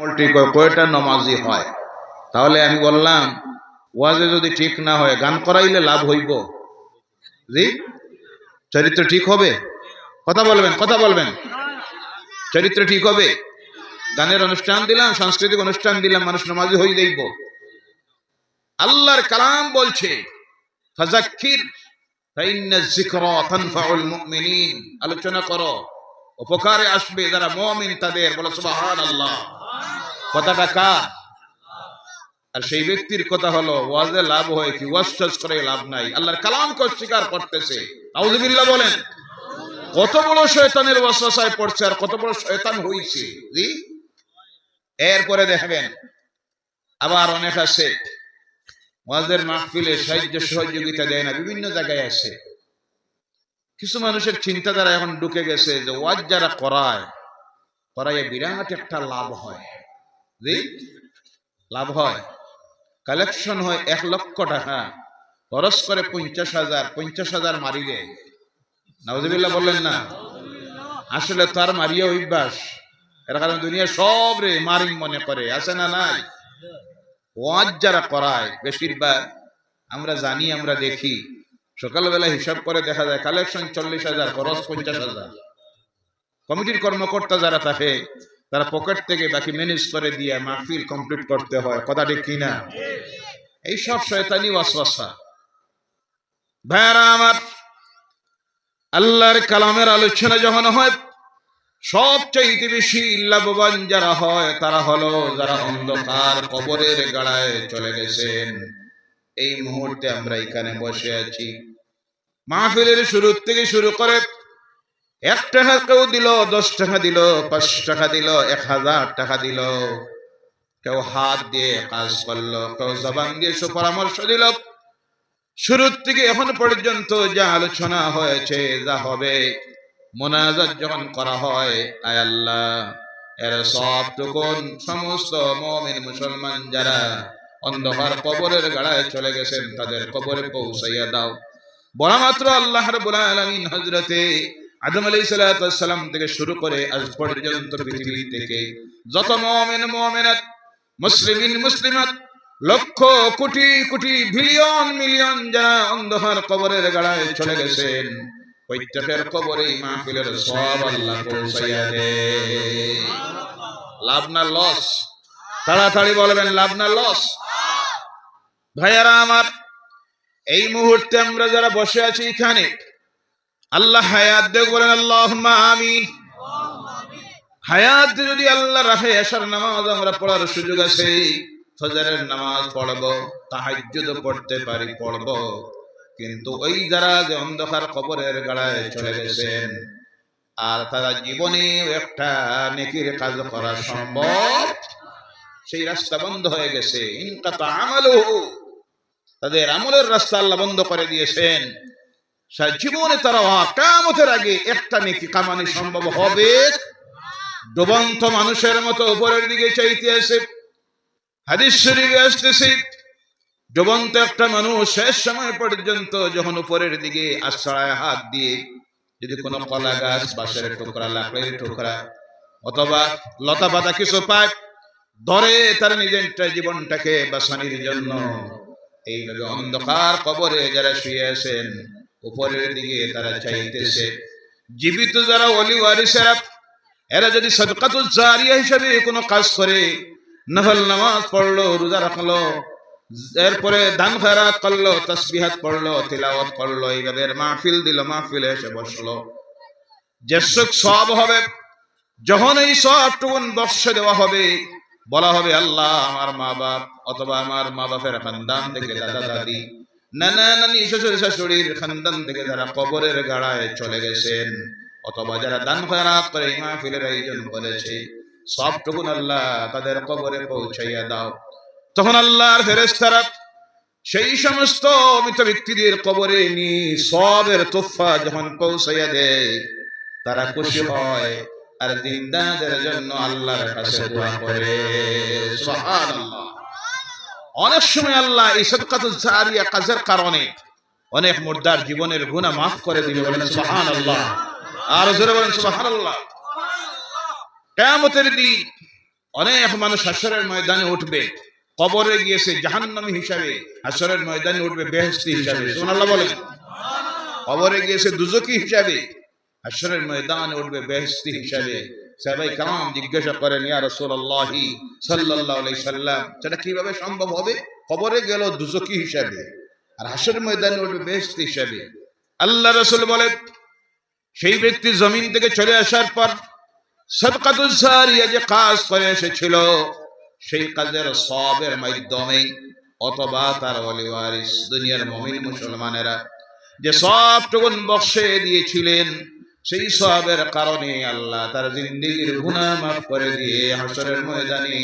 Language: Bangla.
হয় কয়টা নমাজি হয়? তাহলে আমি বললাম, ওয়াজে যদি ঠিক না হয়, গান করাইলে লাভ হইব। জি? চরিত্র ঠিক হবে? কথা বলবেন কথা বলবেন। চরিত্র ঠিক হবে? গানের অনুষ্ঠান দিলাম, সাংস্কৃতিক অনুষ্ঠান দিলাম, মানুষ নমাজি হয়ে যাইব। আল্লাহর কালাম বলছে আলোচনা করো। উপকারে আসবে যারা মুমিন তাদের। বলো, সুবহানাল্লাহ। কথাটা কার? আর সেই ব্যক্তির কথা হলো, ওয়াজে লাভ হয় কি, ওয়াজ টাজ করে লাভ নাই। আল্লাহর কালামকে অস্বীকার করতেছে। আউযুবিল্লাহ বলেন, কত বড় শয়তানের ওয়াসওয়াসায় পড়ছে আর কত বড় শয়তান হইছে। জি? এরপরে দেখবেন, আবার অনেক আছে। ওয়াজের মাহফিলে সাহায্য সহযোগিতা দেয় না, বিভিন্ন জায়গায় আছে কিছু মানুষের চিন্তাধারা এখন ঢুকে গেছে যে ওয়াজ যারা করায়, করাইয়ে বিরাট একটা লাভ হয়। জি লাভ হয়। কালেকশন হয় এক লক্ষ টাকা। খরচ করে পঞ্চাশ হাজার পঞ্চাশ হাজার মারি দেয়। নওয়াজবিল্লাহ বললেন না। আসলে তার মারিয়া অভ্যাস। এর কারণে দুনিয়া সব রে মারিং মনে করে। আছে না নাই? ওয়াজ যারা করায়, বেশিরভাগ আমরা জানি, আমরা দেখি। সকালবেলা হিসাব করে দেখা যায় কালেকশন চল্লিশ হাজার, খরচ পঞ্চাশ হাজার। কমিটির কর্মকর্তা যারা থাকে তারা পকেট থেকে বাকি ম্যানেজ করে দিয়ে মাহফিল কমপ্লিট করতে হয়। কথাটি কিনা? এই সব শয়তানি ওয়াসওয়াসা। ভাইয়ারা আমার, আল্লাহর কালামের আলোচনা যখন হয়, সবচেয়ে বেশি লাভবান যারা হয়, তারা হলো যারা অন্ধকার কবরের গাড়ায় চলে গেছেন। এই মুহূর্তে আমরা এখানে বসে আছি। মাহফিলের শুরু থেকে শুরু করে এক টাকা কেউ দিল, দশ টাকা দিল, পাঁচ টাকা দিল, এক হাজার টাকা দিল। কেউ হাত দিয়ে কাজ করল, কেউ জবান দিয়ে সুপরামর্শ দিল। শুরুর থেকে এখন পর্যন্ত যা আলোচনা হয়েছে, যা হবে, মোনাজাত যখন করা হয় আয় আল্লাহ এর সব টুকুন সমস্ত মমিন মুসলমান যারা অন্ধকার কবরের গাড়ায় চলে গেছেন, তাদের কবরে পৌঁছাইয়া দাও। বড় মাত্র আল্লাহ রাব্বুল আলামিন হযরতে আদম আলাইহিস সালাম থেকে শুরু করে আজ পর্যন্ত পৃথিবী থেকে যত মুমিন, মুমিনাত, মুসলিমিন, মুসলিমাত, লক্ষ কোটি কোটি বিলিয়ন, মিলিয়ন যারা অন্ধকার কবরের গাড়ায় চলে গেছেন, প্রত্যেকের কবরে মাহফিলের সব আল্লাহ পৌঁছাইয়া দে লাভ না লস? তাড়াতাড়ি বলবেন, লাভ না লস? ভাইয়ারা আমার, এই মুহূর্তে আমরা যারা বসে আছি এখানে আল্লাহ হায়াত দেখ বলেন আল্লাহ আমিন। হায়াত যদি আল্লাহ রাখে এসার নামাজ আমরা পড়ার সুযোগ আছে। ফজরের নামাজ পড়ব, তাহাজ্জুদ পড়তে পারি, পড়ব। কিন্তু ওই যারা যে অন্ধকার কবরের গাড়ায় চলে গেছেন, আর তারা জীবনে একটা নেকির কাজ করা সম্ভব, সেই রাস্তা বন্ধ হয়ে গেছে। ইনকাতা আমালুহু তাদের আমলের রাস্তা আল্লাহ বন্ধ করে দিয়েছেন। জীবনে তারা কামতের আগে একটা নেকি কামানি সম্ভব হবে। ডুবন্ত মানুষের মতো উপরের দিকে চাইতে আসে। হাদিস শরীফে আসতেছে, ডুবন্ত একটা মানুষ শেষ সময় পর্যন্ত যখন উপরের দিকে আশ্রয় হাত দিয়ে যদি কোনো কলা গাছ, বাঁশের টুকরা, লাকড়ির টুকরা অথবা লতা পাতা কিছু পায়, ধরে তার নিজের জীবনটাকে বাঁচানির জন্য এইভাবে অন্ধকার কবরে যারা শুয়ে আছেন উপরের দিকে তারা চাইতেছে। জীবিত যারা অলি ওয়ারিসেরা এরা যদি সদকাতুল জারিয়া হিসাবে কোনো কাজ করে, নফল নামাজ পড়ল, রোজা রাখল, এরপরে দান খয়রাত করল, তসবিহাত পড়ল, তিলাওয়াত করল, এইভাবে মাহফিল দিল, মাহফিলে এসে বসল। যে সুখ সব হবে, যখন এই সবটুকুন বর্ষ দেওয়া হবে, বলা হবে, আল্লাহ আমার মা বাপ অথবা আমার মা বাপের খানদান থেকে দাদা দাদি নানা নানি শ্বশুর শাশুড়ির খানদান থেকে যারা কবরের গাড়ায় চলে গেছেন, অথবা যারা দান করে মাহফিলের আয়োজন করেছে আল্লাহ তাদের কবরে পৌঁছাইয়া দাও। তখন আল্লাহর ফেরেশতারা সেই সমস্ত মৃত ব্যক্তিদের কবরে নি সবের তোফা যখন পৌঁছাইয়া দেয়, তারা খুশি হয় আর জিন্দাদের জন্য আল্লাহর কাছে দোয়া করে। সুবহানাল্লাহ। অনেক সময় আল্লাহ এই সদকাতুল জারিয়া কাজের কারণে অনেক মুর্দার জীবনের গুনাহ মাফ করে দিবে বলেন সুবহানাল্লাহ। আর জোরে বলেন সুবহানাল্লাহ। কিয়ামতের দিন অনেক মানুষ হাসরের ময়দানে উঠবে, কবরে গিয়েছে জাহান্নামী হিসাবে হাসরের ময়দানে উঠবে বেহেস্তি হিসাবে, সুবহানাল্লাহ বলেন। কবরে গিয়েছে দুজকি হিসাবে হাসরের ময়দানে উঠবে বেহেস্তি হিসাবে। সাহাবাই কালাম জিজ্ঞাসা করেন ইয়া রাসূলুল্লাহ সাল্লাল্লাহু আলাইহি সাল্লাম সেটা কীভাবে সম্ভব হবে? কবরে গেল দুজকি হিসাবে আর হাসরের ময়দানে উঠবে বেহেস্তি হিসাবে। আল্লাহ রাসূল বলেন সেই ব্যক্তি জমিন থেকে চলে আসার পর সদকাতুল সারিয়া যে কাজ করে এসেছিল সেই কাজের সবের মাধ্যমে অথবা তার ওলি ওয়ারিস দুনিয়ার মুমিন মুসলমানেরা যে সব টুকুন বক্সে দিয়েছিলেন সেই সবের কারণে আল্লাহ তার জিন্দিগির গুণা মাফ করে দিয়ে হাসরের ময়দানে